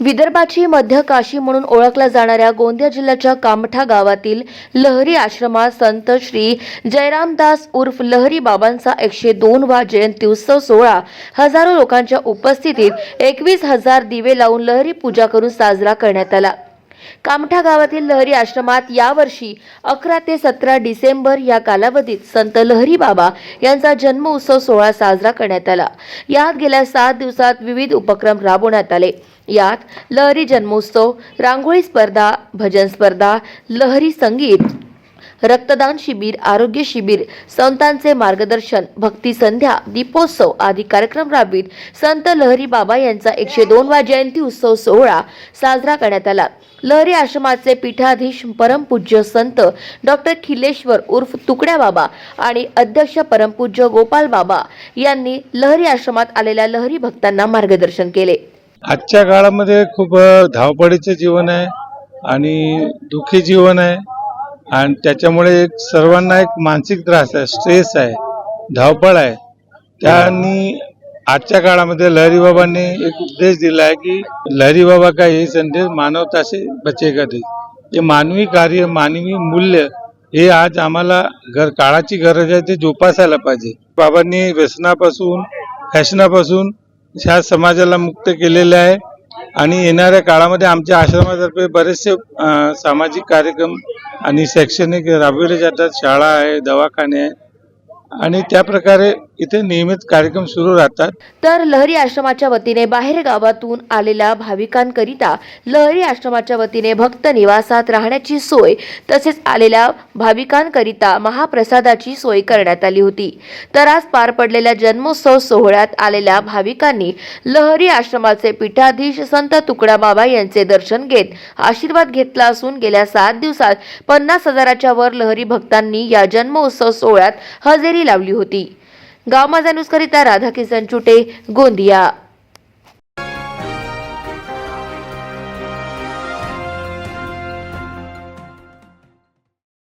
विदर्भाची मध्य काशी म्हणून ओळखल्या जाणाऱ्या गोंदिया जिल्ह्याच्या कामठा गावातील लहरी आश्रमात संत श्री जयरामदास उर्फ लहरी बाबांचा एकशे दोन वा जयंती उत्सव सोहळा हजारो लोकांच्या उपस्थितीत एकवीस हजार दिवे लावून लहरी पूजा करून साजरा करण्यात आला. कामठा गावातील लहरी आश्रमात यावर्षी अकरा ते सतरा डिसेंबर या कालावधीत संत लहरी बाबा यांचा जन्म उत्सव सोहळा साजरा करण्यात आला. यात गेल्या सात दिवसात विविध उपक्रम राबवण्यात आले. यात लहरी जन्मोत्सव रांगोळी स्पर्धा भजन स्पर्धा लहरी संगीत रक्तदान शिबिर आरोग्य शिबिर संतांचे मार्गदर्शन भक्ती संध्या दीपोत्सव आदी कार्यक्रम राबवित संत लहरी बाबा यांचा एकशे दोन वा जयंती उत्सव सोहळा साजरा करण्यात आला. लहरी आश्रमाचे पीठाधीश परमपूज्य संत डॉक्टर खिलेश्वर उर्फ तुकड्या बाबा आणि अध्यक्ष परमपूज्य गोपाल बाबा यांनी लहरी आश्रमात आलेल्या लहरी भक्तांना मार्गदर्शन केले. आजच्या काळामध्ये खूप धावपळीचे जीवन आहे आणि दुःखी जीवन आहे. आणि त्याच्यामुळे एक सर्वांना एक मानसिक त्रास आहे स्ट्रेस आहे धावपळ आहे. त्यांनी आजच्या काळामध्ये लहरी बाबांनी एक उपदेश दिला आहे की लहरी बाबा का हे संदेश मानवता से बचेगा दे हे मानवी कार्य मानवी मूल्य हे आज आम्हाला घर काळाची गरज आहे ते जोपासायला पाहिजे. बाबांनी व्यसनापासून फॅशनापासून ह्या समाजाला मुक्त केलेलं आहे. आणि येणाऱ्या काळामध्ये आमच्या आश्रमातर्फे बरेचसे सामाजिक कार्यक्रम आणि शैक्षणिक राबविले जातात. शाळा आहे दवाखाने आहे. आणि त्या प्रकारे इथे नियमित कार्यक्रम सुरू राहतात. तर लहरी आश्रमाच्या वतीने बाहेर गावातून आलेल्या भाविकांकरिता लहरी आश्रमाच्या वतीने भक्त निवासात राहण्याची सोय तसेच आलेल्या भाविकांकरिता महाप्रसादाची सोय करण्यात आली होती. तर आज पार पडलेल्या जन्मोत्सव सोहळ्यात आलेल्या भाविकांनी लहरी आश्रमाचे पीठाधीश संत तुकडा बाबा यांचे दर्शन घेत आशीर्वाद घेतला असून गेल्या सात दिवसात पन्नास हजाराच्या वर लहरी भक्तांनी या जन्मोत्सव सोहळ्यात हजेरी लावली होती. गाव माझा न्यूज करिता राधाकिसन चुटे गोंदिया.